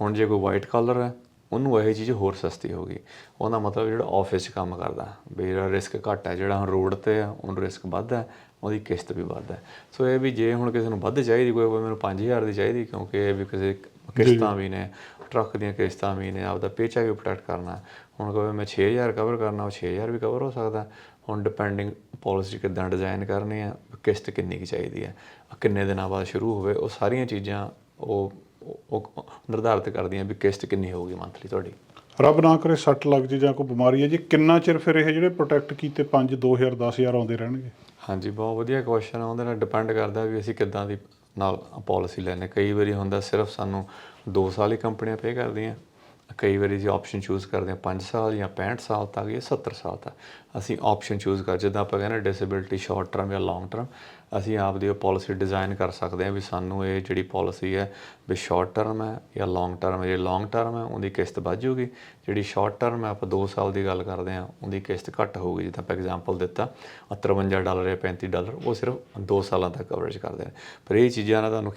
ਹੁਣ ਜੇ ਕੋਈ ਵਾਈਟ ਕਾਲਰ ਹੈ ਉਹਨੂੰ ਇਹ ਚੀਜ਼ ਹੋਰ ਸਸਤੀ ਹੋ ਗਈ। ਉਹਦਾ ਮਤਲਬ ਜਿਹੜਾ ਆਫਿਸ 'ਚ ਕੰਮ ਕਰਦਾ ਵੀ ਜਿਹੜਾ ਰਿਸਕ ਘੱਟ ਹੈ ਜਿਹੜਾ ਹੁਣ ਰੋਡ ਤੇ ਆ ਉਹਨੂੰ ਰਿਸਕ ਵੱਧ ਹੈ। ਉਹਦੀ ਕਿਸ਼ਤ ਵੀ ਵੱਧ ਹੈ। ਸੋ ਇਹ ਵੀ ਜੇ ਹੁਣ ਕਿਸੇ ਨੂੰ ਵੱਧ ਚਾਹੀਦੀ, ਕੋਈ ਕੋਈ ਮੈਨੂੰ 5000 ਦੀ ਚਾਹੀਦੀ, ਕਿਉਂਕਿ ਇਹ ਵੀ ਕਿਸੇ ਕਿਸ਼ਤਾਂ ਵੀ ਨੇ, ਟਰੱਕ ਦੀਆਂ ਕਿਸ਼ਤਾਂ ਵੀ ਨੇ, ਆਪਦਾ ਪੇਚਾ ਵੀ ਪ੍ਰੋਟੈਕਟ ਕਰਨਾ ਹੁਣ ਕੋਈ ਮੈਂ 6000 ਕਵਰ ਕਰਨਾ, ਉਹ 6000 ਵੀ ਕਵਰ ਹੋ ਸਕਦਾ ਹੁਣ ਡਿਪੈਂਡਿੰਗ ਪਾਲਿਸੀ ਕਿੱਦਾਂ ਡਿਜ਼ਾਈਨ ਕਰਨੀ ਹੈ, ਕਿਸ਼ਤ ਕਿੰਨੀ ਕੀ ਚਾਹੀਦੀ ਹੈ, ਕਿੰਨੇ ਦਿਨਾਂ ਬਾਅਦ ਸ਼ੁਰੂ ਹੋਵੇ, ਉਹ ਸਾਰੀਆਂ ਚੀਜ਼ਾਂ ਉਹ ਉਹ ਉਹ ਨਿਰਧਾਰਿਤ ਕਰਦੀਆਂ ਵੀ ਕਿਸ਼ਤ ਕਿੰਨੀ ਹੋਊਗੀ ਮੰਥਲੀ ਤੁਹਾਡੀ। ਰੱਬ ਨਾ ਕਰੇ ਸੱਟ ਲੱਗ ਜੇ ਜਾਂ ਕੋਈ ਬਿਮਾਰੀ ਹੈ ਜੀ, ਕਿੰਨਾ ਚਿਰ ਫਿਰ ਇਹ ਜਿਹੜੇ ਪ੍ਰੋਟੈਕਟ ਕੀਤੇ 5 2000 10000 ਆਉਂਦੇ ਰਹਿਣਗੇ? ਹਾਂਜੀ, ਬਹੁਤ ਵਧੀਆ ਕੁਐਸਚਨ ਆ, ਉਹਦੇ ਨਾਲ ਡਿਪੈਂਡ ਕਰਦਾ ਵੀ ਅਸੀਂ ਕਿੱਦਾਂ ਦੀ ਨਾਲ ਪਾਲਿਸੀ ਲੈਣੇ ਕਈ ਵਾਰੀ ਹੁੰਦਾ ਸਿਰਫ ਸਾਨੂੰ 2 ਸਾਲ ਹੀ ਕੰਪਨੀਆਂ ਪੇ ਕਰਦੀਆਂ। ਕਈ ਵਾਰੀ ਜੀ ਆਪਸ਼ਨ ਚੂਜ਼ ਕਰਦੇ ਹਾਂ 5 ਸਾਲ ਜਾਂ 65 ਸਾਲ ਤੱਕ ਜਾਂ 70 ਸਾਲ ਤੱਕ। ਅਸੀਂ ਆਪਸ਼ਨ ਚੂਜ਼ ਕਰ, ਜਿੱਦਾਂ ਆਪਾਂ ਕਹਿੰਦੇ ਡਿਸੇਬਿਲਟੀ ਸ਼ਾਰਟ ਟਰਮ ਜਾਂ ਲੌਂਗ ਟਰਮ ਅਸੀਂ ਆਪਦੀ ਉਹ ਪਾਲਿਸੀ ਡਿਜ਼ਾਈਨ ਕਰ ਸਕਦੇ ਹਾਂ ਵੀ ਸਾਨੂੰ ਇਹ ਜਿਹੜੀ ਪਾਲਿਸੀ ਹੈ ਵੀ ਸ਼ਾਰਟ ਟਰਮ ਹੈ ਜਾਂ ਲੌਂਗ ਟਰਮ ਹੈ। ਜੇ ਲੌਂਗ ਟਰਮ ਹੈ, ਉਹਦੀ ਕਿਸ਼ਤ ਵੱਧ ਜੂਗੀ ਜਿਹੜੀ ਸ਼ਾਰਟ ਟਰਮ ਹੈ, ਆਪਾਂ 2 ਸਾਲ ਦੀ ਗੱਲ ਕਰਦੇ ਹਾਂ, ਉਹਦੀ ਕਿਸ਼ਤ ਘੱਟ ਹੋਊਗੀ। ਜਿੱਦਾਂ ਆਪਾਂ ਐਗਜ਼ਾਮਪਲ ਦਿੱਤਾ 53 ਡਾਲਰ ਜਾਂ 35 ਡਾਲਰ, ਉਹ ਸਿਰਫ 2 ਸਾਲਾਂ ਤੱਕ ਕਵਰੇਜ ਕਰਦੇ ਨੇ। ਪਰ ਇਹ ਚੀਜ਼ਾਂ ਨਾਲ ਤੁਹਾਨੂੰ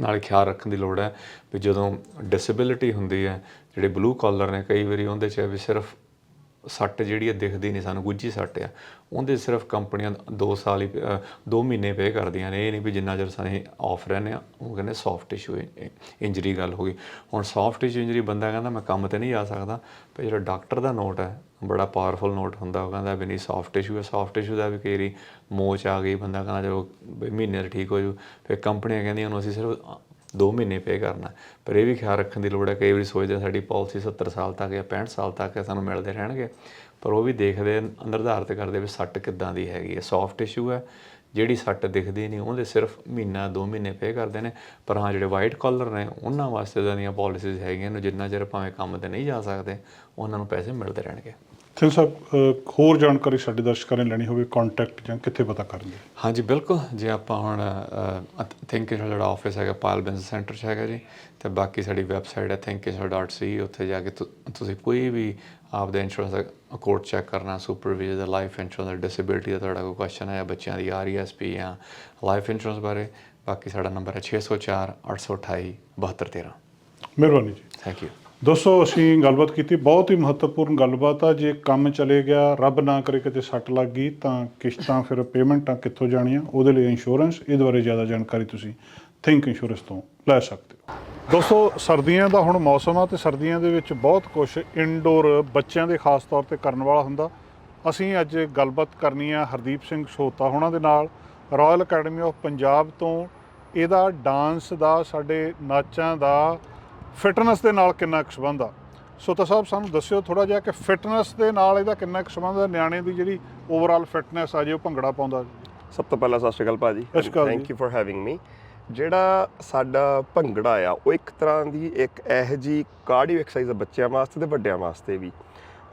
ਨਾਲ ਖਿਆਲ ਰੱਖਣ ਦੀ ਲੋੜ ਹੈ ਵੀ ਜਦੋਂ ਡਿਸੇਬਿਲਿਟੀ ਹੁੰਦੀ ਹੈ ਜਿਹੜੇ ਬਲੂ ਕਾਲਰ ਨੇ, ਕਈ ਵਾਰੀ ਉਹਦੇ 'ਚ ਵੀ ਸਿਰਫ ਸੱਟ ਜਿਹੜੀ ਹੈ ਦਿਖਦੀ ਨਹੀਂ ਸਾਨੂੰ, ਗੁੱਝੀ ਸੱਟ ਆ। ਉਹਦੇ ਸਿਰਫ ਕੰਪਨੀਆਂ 2 ਸਾਲ ਹੀ 2 ਮਹੀਨੇ ਪੇ ਕਰਦੀਆਂ ਨੇ। ਇਹ ਨਹੀਂ ਵੀ ਜਿੰਨਾ ਚਿਰ ਸਾਨੂੰ ਆਫ ਰਹਿੰਦੇ ਆ ਉਹ ਕਹਿੰਦੇ ਸੌਫਟ ਟਿਸ਼ੂ ਇੰਜਰੀ ਗੱਲ ਹੋ ਗਈ। ਹੁਣ ਸੌਫਟ ਟਿਸ਼ੂ ਇੰਜਰੀ ਬੰਦਾ ਕਹਿੰਦਾ, ਮੈਂ ਕੰਮ ਤੇ ਨਹੀਂ ਜਾ ਸਕਦਾ। ਪਰ ਜਿਹੜਾ ਡਾਕਟਰ ਦਾ ਨੋਟ ਹੈ, ਬੜਾ ਪਾਵਰਫੁਲ ਨੋਟ ਹੁੰਦਾ, ਉਹ ਕਹਿੰਦਾ ਵੀ ਨਹੀਂ ਸੌਫਟ ਟਿਸ਼ੂ ਹੈ ਸੌਫਟ ਟਿਸ਼ੂ ਦਾ ਵੀ ਕਈ ਵਾਰੀ ਮੋਚ ਆ ਗਈ, ਬੰਦਾ ਕਹਿੰਦਾ ਚਲੋ ਵੀ ਮਹੀਨੇ 'ਚ ਠੀਕ ਹੋ ਜੂ। ਫਿਰ ਕੰਪਨੀਆਂ ਕਹਿੰਦੀਆਂ ਉਹਨੂੰ ਅਸੀਂ ਸਿਰਫ 2 ਮਹੀਨੇ ਪੇ ਕਰਨਾ। ਪਰ ਇਹ ਵੀ ਖਿਆਲ ਰੱਖਣ ਦੀ ਲੋੜ ਹੈ ਕਈ ਵਾਰੀ ਸੋਚਦੇ ਸਾਡੀ ਪਾਲਿਸੀ 70 ਸਾਲ ਤੱਕ ਜਾਂ 65 ਸਾਲ ਤੱਕ ਸਾਨੂੰ ਮਿਲਦੇ ਰਹਿਣਗੇ। ਪਰ ਉਹ ਵੀ ਦੇਖਦੇ ਆ, ਨਿਰਧਾਰਿਤ ਕਰਦੇ ਵੀ ਸੱਟ ਕਿੱਦਾਂ ਦੀ ਹੈਗੀ ਹੈ। ਸੌਫਟ ਟਿਸ਼ੂ ਹੈ ਜਿਹੜੀ ਸੱਟ ਦਿਖਦੀ ਨਹੀਂ ਉਹਦੇ ਸਿਰਫ ਮਹੀਨਾ 2 ਮਹੀਨੇ ਪੇ ਕਰਦੇ ਨੇ। ਪਰ ਹਾਂ ਜਿਹੜੇ ਵਾਈਟ ਕਾਲਰ ਨੇ ਉਹਨਾਂ ਵਾਸਤੇ ਤਾਂ ਦੀਆਂ ਪਾਲਿਸੀਜ਼ ਹੈਗੀਆਂ ਨੇ ਜਿੰਨਾ ਚਿਰ ਭਾਵੇਂ ਕੰਮ ਤੇ ਨਹੀਂ ਜਾ ਸਕਦੇ ਉਹਨਾਂ ਨੂੰ ਪੈਸੇ ਮਿਲਦੇ ਰਹਿਣਗੇ। ਸਿੰਘ ਸਾਹਿਬ ਹੋਰ ਜਾਣਕਾਰੀ ਸਾਡੇ ਦਰਸ਼ਕਾਂ ਨੇ ਲੈਣੀ ਹੋਵੇ ਕੰਟੈਕਟ ਜਾਂ ਕਿੱਥੇ ਪਤਾ ਕਰਨਗੇ? ਹਾਂਜੀ ਬਿਲਕੁਲ। ਜੇ ਆਪਾਂ ਹੁਣ ਥਿੰਕਿੰਗ ਜਿਹੜਾ ਆਫਿਸ ਹੈਗਾ ਪਾਲ ਬਿਜ਼ਨਸ ਸੈਂਟਰ 'ਚ ਹੈਗਾ ਜੀ ਤੇ ਬਾਕੀ ਸਾਡੀ ਵੈਬਸਾਈਟ ਹੈ thinkingsal.c ਉੱਥੇ ਜਾ ਕੇ ਤੁਸੀਂ ਕੋਈ ਵੀ ਆਪਦਾ ਇੰਸ਼ੋਰੈਂਸ ਦਾ ਕੋਡ ਚੈੱਕ ਕਰਨਾ ਸੁਪਰਵਾਈਜ਼ਰ ਦਾ ਲਾਈਫ ਇੰਸ਼ੋਰੈਂਸ ਦਾ ਡਿਸੇਬਿਲਟੀ ਦਾ ਤੁਹਾਡਾ ਕੋਈ ਕੁਐਸਚਨ ਹੈ ਜਾਂ ਬੱਚਿਆਂ ਦੀ ਆਰਈਐਸਪੀ ਜਾਂ ਲਾਈਫ ਇੰਸ਼ੋਰੈਂਸ ਬਾਰੇ ਬਾਕੀ ਸਾਡਾ ਨੰਬਰ ਹੈ 604 828 7213 ਮਿਹਰਬਾਨੀ ਜੀ। ਥੈਂਕ ਯੂ ਦੋਸਤੋ ਅਸੀਂ ਗੱਲਬਾਤ ਕੀਤੀ। ਬਹੁਤ ਹੀ ਮਹੱਤਵਪੂਰਨ ਗੱਲਬਾਤ ਆ। ਜੇ ਕੰਮ ਚਲੇ ਗਿਆ, ਰੱਬ ਨਾ ਕਰੇ ਕਿਤੇ ਸੱਟ ਲੱਗ ਗਈ, ਤਾਂ ਕਿਸ਼ਤਾਂ, ਫਿਰ ਪੇਮੈਂਟਾਂ ਕਿੱਥੋਂ ਜਾਣੀਆਂ? ਉਹਦੇ ਲਈ ਇੰਸ਼ੋਰੈਂਸ ਇਹਦੇ ਬਾਰੇ ਜ਼ਿਆਦਾ ਜਾਣਕਾਰੀ ਤੁਸੀਂ ਥਿੰਕ ਇੰਸ਼ੋਰੈਂਸ ਤੋਂ ਲੈ ਸਕਦੇ ਹੋ। ਦੋਸਤੋ, ਸਰਦੀਆਂ ਦਾ ਹੁਣ ਮੌਸਮ ਆ ਤੇ ਸਰਦੀਆਂ ਦੇ ਵਿੱਚ ਬਹੁਤ ਕੁਝ ਇਨਡੋਰ ਬੱਚਿਆਂ ਦੇ ਖਾਸ ਤੌਰ ਤੇ ਕਰਨ ਵਾਲਾ ਹੁੰਦਾ। ਅਸੀਂ ਅੱਜ ਗੱਲਬਾਤ ਕਰਨੀ ਆ ਹਰਦੀਪ ਸਿੰਘ ਸੋਤਾ ਹੋਣਾ ਦੇ ਨਾਲ ਰਾਇਲ ਅਕੈਡਮੀ ਆਫ ਪੰਜਾਬ ਤੋਂ। ਇਹਦਾ ਡਾਂਸ ਦਾ, ਸਾਡੇ ਨਾਚਾਂ ਦਾ ਫਿਟਨੈਸ ਦੇ ਨਾਲ ਕਿੰਨਾ ਕੁ ਸੰਬੰਧ ਆ? ਸੋਤਾ ਸਾਹਿਬ ਸਾਨੂੰ ਦੱਸਿਓ ਥੋੜਾ ਜਿਹਾ ਕਿ ਫਿਟਨੈਸ ਦੇ ਨਾਲ ਇਹਦਾ ਕਿੰਨਾ ਕੁ ਸੰਬੰਧ ਆ? ਨਿਆਣੇ ਦੀ ਜਿਹੜੀ ਓਵਰਆਲ ਫਿਟਨੈਸ ਆ ਜੇ ਉਹ ਭੰਗੜਾ ਪਾਉਂਦਾ ਸਭ ਤੋਂ ਪਹਿਲਾਂ ਸਤਿ ਸ਼੍ਰੀ ਅਕਾਲ ਭਾਜੀ। Thank. You for having me ਜਿਹੜਾ ਸਾਡਾ ਭੰਗੜਾ ਆ ਉਹ ਇੱਕ ਤਰ੍ਹਾਂ ਦੀ ਇੱਕ ਇਹੋ ਜੀ ਕਾਰਡੀਓ ਐਕਸਰਸਾਈਜ਼ ਆ ਬੱਚਿਆਂ ਵਾਸਤੇ ਤੇ ਵੱਡਿਆਂ ਵਾਸਤੇ ਵੀ।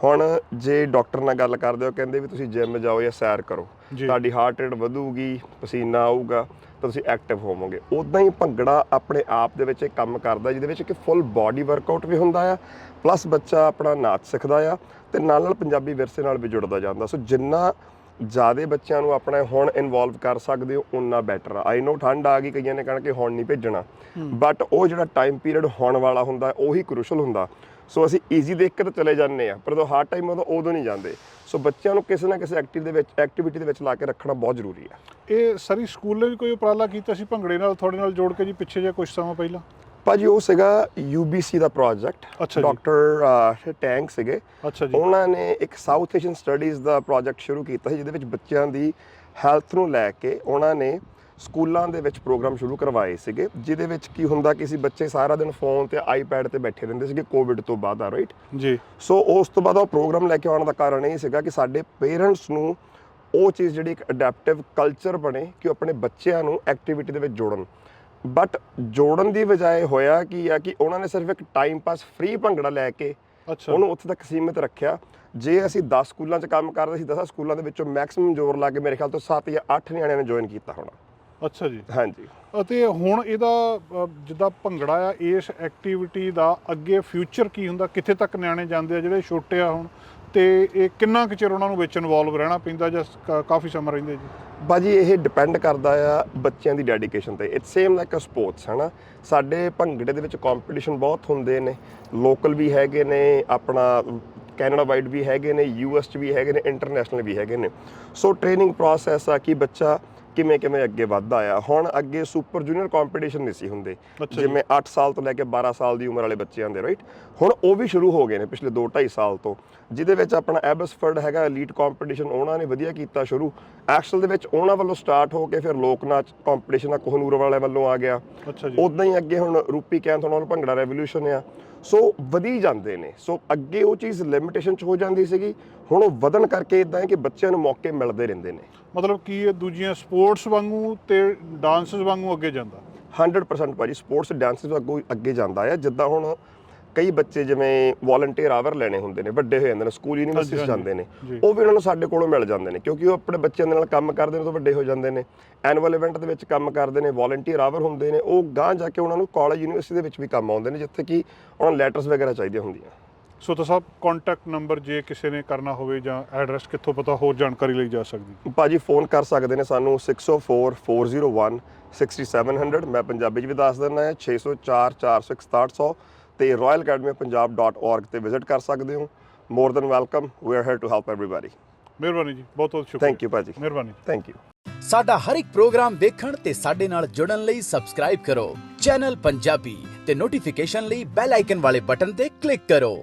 ਹੁਣ ਜੇ ਡਾਕਟਰ ਨਾਲ ਗੱਲ ਕਰਦੇ ਹੋ ਕਹਿੰਦੇ ਵੀ ਤੁਸੀਂ ਜਿਮ ਜਾਓ ਜਾਂ ਸੈਰ ਕਰੋ। ਤੁਹਾਡੀ ਹਾਰਟ ਰੇਟ ਵਧੂਗੀ ਪਸੀਨਾ ਆਊਗਾ ਤਾਂ ਤੁਸੀਂ ਐਕਟਿਵ ਹੋਵੋਗੇ। ਉਦਾਂ ਹੀ ਭੰਗੜਾ ਆਪਣੇ ਆਪ ਦੇ ਵਿੱਚ ਇੱਕ ਕੰਮ ਕਰਦਾ ਜਿਹਦੇ ਵਿੱਚ ਕਿ ਫੁੱਲ ਬਾਡੀ ਵਰਕਆਊਟ ਵੀ ਹੁੰਦਾ ਆ ਪਲੱਸ ਬੱਚਾ ਆਪਣਾ ਨਾਚ ਸਿੱਖਦਾ ਆ ਤੇ ਨਾਲ ਨਾਲ ਪੰਜਾਬੀ ਵਿਰਸੇ ਨਾਲ ਵੀ ਜੁੜਦਾ ਜਾਂਦਾ। ਸੋ ਜਿੰਨਾ ਜਿਆਦੇ ਬੱਚਿਆਂ ਨੂੰ ਆਪਣਾ ਹੁਣ ਇਨਵੋਲਵ ਕਰ ਸਕਦੇ ਹੋ ਉਨਾ ਬੈਟਰ ਆ। ਆਈ ਨੋ ਠੰਡ ਆ ਗਈ ਕਈਆਂ ਨੇ ਕਹਿਣਾ ਕਿ ਹੁਣ ਨਹੀਂ ਭੇਜਣਾ। ਬਟ ਉਹ ਜਿਹੜਾ ਟਾਈਮ ਪੀਰੀਅਡ ਹੋਣ ਵਾਲਾ ਹੁੰਦਾ ਉਹੀ ਕ੍ਰੂਸ਼ਲ ਹੁੰਦਾ। ਸੋ ਅਸੀਂ ਈਜ਼ੀ ਦੇਖ ਕੇ ਤਾਂ ਚਲੇ ਜਾਂਦੇ ਆ ਪਰ ਜਦੋਂ ਹਾਰਡ ਟਾਈਮ ਹੁੰਦਾ ਉਦੋਂ ਨਹੀਂ ਜਾਂਦੇ। ਸੋ ਬੱਚਿਆਂ ਨੂੰ ਕਿਸੇ ਨਾ ਕਿਸੇ ਐਕਟਿਵ ਦੇ ਵਿੱਚ ਐਕਟੀਵਿਟੀ ਦੇ ਵਿੱਚ ਲਾ ਕੇ ਰੱਖਣਾ ਬਹੁਤ ਜ਼ਰੂਰੀ ਆ। ਇਹ ਸਾਰੀ ਸਕੂਲ ਨੇ ਵੀ ਕੋਈ ਉਪਰਾਲਾ ਕੀਤਾ ਸੀ ਭੰਗੜੇ ਨਾਲ ਤੁਹਾਡੇ ਨਾਲ ਜੋੜ ਕੇ ਜੀ ਪਿੱਛੇ ਜੇ ਕੁਝ ਸਮਾਂ ਪਹਿਲਾਂ? ਭਾਜੀ ਉਹ ਸੀਗਾ UBC ਦਾ ਪ੍ਰੋਜੈਕਟ। ਡਾਕਟਰ ਟੈਂਕ ਸੀਗੇ। ਉਹਨਾਂ ਨੇ ਇੱਕ ਸਾਊਥ ਏਸ਼ੀਅਨ ਸਟੱਡੀਜ਼ ਦਾ ਪ੍ਰੋਜੈਕਟ ਸ਼ੁਰੂ ਕੀਤਾ ਸੀ ਜਿਹਦੇ ਵਿੱਚ ਬੱਚਿਆਂ ਦੀ ਹੈਲਥ ਨੂੰ ਲੈ ਕੇ ਉਹਨਾਂ ਨੇ ਸਕੂਲਾਂ ਦੇ ਵਿੱਚ ਪ੍ਰੋਗਰਾਮ ਸ਼ੁਰੂ ਕਰਵਾਏ ਸੀਗੇ ਜਿਹਦੇ ਵਿੱਚ ਕੀ ਹੁੰਦਾ ਕਿ ਸੀ ਬੱਚੇ ਸਾਰਾ ਦਿਨ ਫੋਨ ਤੇ ਆਈਪੈਡ ਤੇ ਬੈਠੇ ਰਹਿੰਦੇ ਸੀਗੇ ਕੋਵਿਡ ਤੋਂ ਬਾਅਦ ਆ ਰਾਈਟ ਜੀ। ਸੋ ਉਸ ਤੋਂ ਬਾਅਦ ਉਹ ਪ੍ਰੋਗਰਾਮ ਲੈ ਕੇ ਆਉਣ ਦਾ ਕਾਰਨ ਇਹ ਸੀਗਾ ਕਿ ਸਾਡੇ ਪੇਰੈਂਟਸ ਨੂੰ ਉਹ ਚੀਜ਼ ਜਿਹੜੀ ਇੱਕ ਅਡੈਪਟਿਵ ਕਲਚਰ ਬਣੇ ਕਿ ਆਪਣੇ ਬੱਚਿਆਂ ਨੂੰ ਐਕਟੀਵਿਟੀ ਦੇ ਵਿੱਚ ਜੋੜਨ। ਬਟ ਜੋੜਨ ਦੀ ਬਜਾਏ ਹੋਇਆ ਕੀ ਆ ਕਿ ਉਹਨਾਂ ਨੇ ਸਿਰਫ ਇੱਕ ਟਾਈਮ ਪਾਸ ਫ੍ਰੀ ਭੰਗੜਾ ਲੈ ਕੇ ਉਹਨੂੰ ਉੱਥੇ ਤੱਕ ਸੀਮਿਤ ਰੱਖਿਆ। ਜੇ ਅਸੀਂ 10 ਸਕੂਲਾਂ 'ਚ ਕੰਮ ਕਰਦੇ ਸੀ 10 ਸਕੂਲਾਂ ਦੇ ਵਿੱਚੋਂ ਮੈਕਸਿਮਮ ਜ਼ੋਰ ਲਾ ਕੇ ਮੇਰੇ ਖਿਆਲ ਤੋਂ 7 ਜਾਂ 8 ਨਿਆਣਿਆਂ ਨੇ ਜੁਆਇਨ ਕੀਤਾ ਹੋਣਾ। ਅੱਛਾ ਜੀ। ਹਾਂਜੀ। ਅਤੇ ਹੁਣ ਇਹਦਾ ਅ, ਜਿੱਦਾਂ ਭੰਗੜਾ ਆ ਇਸ ਐਕਟੀਵਿਟੀ ਦਾ ਅੱਗੇ ਫਿਊਚਰ ਕੀ ਹੁੰਦਾ? ਕਿੱਥੇ ਤੱਕ ਨਿਆਣੇ ਜਾਂਦੇ ਆ ਜਿਹੜੇ ਛੋਟੇ ਆ ਹੁਣ? ਤੇ ਇਹ ਕਿੰਨਾ ਕੁ ਚਿਰ ਉਹਨਾਂ ਨੂੰ ਵਿੱਚ ਇਨਵੋਲਵ ਰਹਿਣਾ ਪੈਂਦਾ ਜਾਂ ਕ- ਕਾਫੀ ਸਮਾਂ ਰਹਿੰਦੇ ਜੀ? ਬਾਜੀ ਇਹ ਡਿਪੈਂਡ ਕਰਦਾ ਆ ਬੱਚਿਆਂ ਦੀ ਡੈਡੀਕੇਸ਼ਨ ਤੇ। It's same like a sports ਹਨਾ? ਸਾਡੇ ਭੰਗੜੇ ਦੇ ਵਿੱਚ ਕੰਪੀਟੀਸ਼ਨ ਬਹੁਤ ਹੁੰਦੇ ਨੇ। ਲੋਕਲ ਵੀ ਹੈਗੇ ਨੇ ਆਪਣਾ ਕੈਨੇਡਾ ਵਾਈਡ ਵੀ ਹੈਗੇ ਨੇ ਯੂਐਸ ਚ ਵੀ ਹੈਗੇ ਨੇ ਇੰਟਰਨੈਸ਼ਨਲ ਵੀ ਹੈਗੇ ਨੇ। ਸੋ ਟ੍ਰੇਨਿੰਗ ਪ੍ਰੋਸੈਸ ਆ ਕਿ ਬੱਚਾ ਕਿਵੇਂ ਕਿਵੇਂ ਅੱਗੇ ਵੱਧਦਾ ਆ। ਹੁਣ ਅੱਗੇ ਸੁਪਰ ਜੂਨੀਅਰ ਕੰਪੀਟੀਸ਼ਨ ਨਹੀਂ ਸੀ ਹੁੰਦੇ। ਜਿਵੇਂ 8 ਸਾਲ ਤੋਂ ਲੈ ਕੇ 12 ਸਾਲ ਦੀ ਉਮਰ ਵਾਲੇ ਬੱਚੇ ਆਂਦੇ ਰਾਈਟ ਹੁਣ ਉਹ ਵੀ ਸ਼ੁਰੂ ਹੋ ਗਏ ਨੇ ਪਿਛਲੇ 2 2.5 ਸਾਲ ਤੋਂ। ਜਿਹਦੇ ਵਿੱਚ ਆਪਣਾ ਐਬਸਫਰਡ ਹੈਗਾ ਐਲੀਟ ਕੰਪੀਟੀਸ਼ਨ ਉਹਨਾਂ ਨੇ ਵਧੀਆ ਕੀਤਾ ਸ਼ੁਰੂ। ਐਕਚੁਅਲ ਦੇ ਵਿੱਚ ਉਹਨਾਂ ਵੱਲੋਂ ਸਟਾਰਟ ਹੋ ਕੇ ਫਿਰ ਲੋਕ ਨਾਚ ਕੰਪੀਟੀਸ਼ਨ ਆ ਕੋਹਨੂਰ ਵਾਲੇ ਵੱਲੋਂ ਆ ਗਿਆ। ਉਦਾਂ ਹੀ ਅੱਗੇ ਹੁਣ ਰੂਪੀ ਕੈਂਥ ਨਾਲ ਭੰਗੜਾ ਰੈਵੋਲੂਸ਼ਨ ਆ। ਸੋ ਵਧੀ ਜਾਂਦੇ ਨੇ। ਸੋ ਅੱਗੇ ਉਹ ਚੀਜ਼ ਲਿਮਿਟੇਸ਼ਨ ਚ ਹੋ ਜਾਂਦੀ ਸੀਗੀ। ਹੁਣ ਉਹ ਵਧਣ ਕਰਕੇ ਇਦਾਂ ਹੈ ਕਿ ਬੱਚਿਆਂ ਨੂੰ ਮੌਕੇ ਮਿਲਦੇ ਰਹਿੰਦੇ ਨੇ। ਮਤਲਬ ਕੀ ਇਹ ਦੂਜੀਆਂ ਸਪੋਰਟਸ ਵਾਂਗੂ ਤੇ ਡਾਂਸਸ ਵਾਂਗੂ ਅੱਗੇ ਜਾਂਦਾ? 100% ਭਾਜੀ ਸਪੋਰਟਸ ਡਾਂਸਸ ਅੱਗੋਂ ਅੱਗੇ ਜਾਂਦਾ ਆ। ਜਿੱਦਾਂ ਹੁਣ ਕਈ ਬੱਚੇ ਜਿਵੇਂ ਵਾਲੰਟੀਅਰ ਆਵਰ ਲੈਣੇ ਹੁੰਦੇ ਨੇ ਵੱਡੇ ਹੋ ਜਾਂਦੇ ਨੇ ਸਕੂਲ ਯੂਨੀਵਰਸਿਟੀ ਜਾਂਦੇ ਨੇ। ਉਹ ਵੀ ਉਹਨਾਂ ਨੂੰ ਸਾਡੇ ਕੋਲੋਂ ਮਿਲ ਜਾਂਦੇ ਨੇ ਕਿਉਂਕਿ ਉਹ ਆਪਣੇ ਬੱਚਿਆਂ ਦੇ ਨਾਲ ਕੰਮ ਕਰਦੇ ਨੇ ਤਾਂ ਵੱਡੇ ਹੋ ਜਾਂਦੇ ਨੇ। ਐਨੂਅਲ ਇਵੈਂਟ ਦੇ ਵਿੱਚ ਕੰਮ ਕਰਦੇ ਨੇ ਵਾਲੰਟੀਅਰ ਆਵਰ ਹੁੰਦੇ ਨੇ ਉਹ ਗਾਂ ਜਾ ਕੇ ਉਹਨਾਂ ਨੂੰ ਕਾਲਜ ਯੂਨੀਵਰਸਿਟੀ ਦੇ ਵਿੱਚ ਵੀ ਕੰਮ ਆਉਂਦੇ ਨੇ ਜਿੱਥੇ ਕਿ ਉਹਨਾਂ ਲੈਟਰਸ ਵਗੈਰਾ ਚਾਹੀਦੀਆਂ ਹੁੰਦੀਆਂ। ਸੋ ਤਾਂ ਸਾਹਿਬ ਕੰਟੈਕਟ ਨੰਬਰ ਜੇ ਕਿਸੇ ਨੇ ਕਰਨਾ ਹੋਵੇ ਜਾਂ ਐਡਰੈਸ ਕਿੱਥੋਂ ਪਤਾ ਹੋਰ ਜਾਣਕਾਰੀ ਲਈ ਜਾ ਸਕਦੀ। ਭਾਜੀ ਫੋਨ ਕਰ ਸਕਦੇ ਨੇ ਸਾਨੂੰ 604401 6700 ਮੈਂ ਪੰਜਾਬੀ ਚ ਵੀ ਦੱਸ ਦਿੰਦਾ ਹੈ 604 467 ਤੇ royalacademypunjab.org ਤੇ ਵਿਜ਼ਿਟ ਕਰ ਸਕਦੇ ਹੋ। More than welcome we are here to help everybody ਮਿਹਰਬਾਨੀ ਜੀ। ਬਹੁਤ ਬਹੁਤ ਸ਼ੁਕਰੀਆ। ਥੈਂਕ ਯੂ ਭਾਜੀ। ਮਿਹਰਬਾਨੀ। ਥੈਂਕ ਯੂ ਸਾਡਾ ਹਰ ਇੱਕ ਪ੍ਰੋਗਰਾਮ ਦੇਖਣ ਤੇ ਸਾਡੇ ਨਾਲ ਜੁੜਨ ਲਈ ਸਬਸਕ੍ਰਾਈਬ ਕਰੋ। ਚੈਨਲ ਪੰਜਾਬੀ ਤੇ ਨੋਟੀਫਿਕੇਸ਼ਨ ਲਈ ਬੈਲ ਆਈਕਨ ਵਾਲੇ ਬਟਨ ਤੇ ਕਲਿੱਕ ਕਰੋ।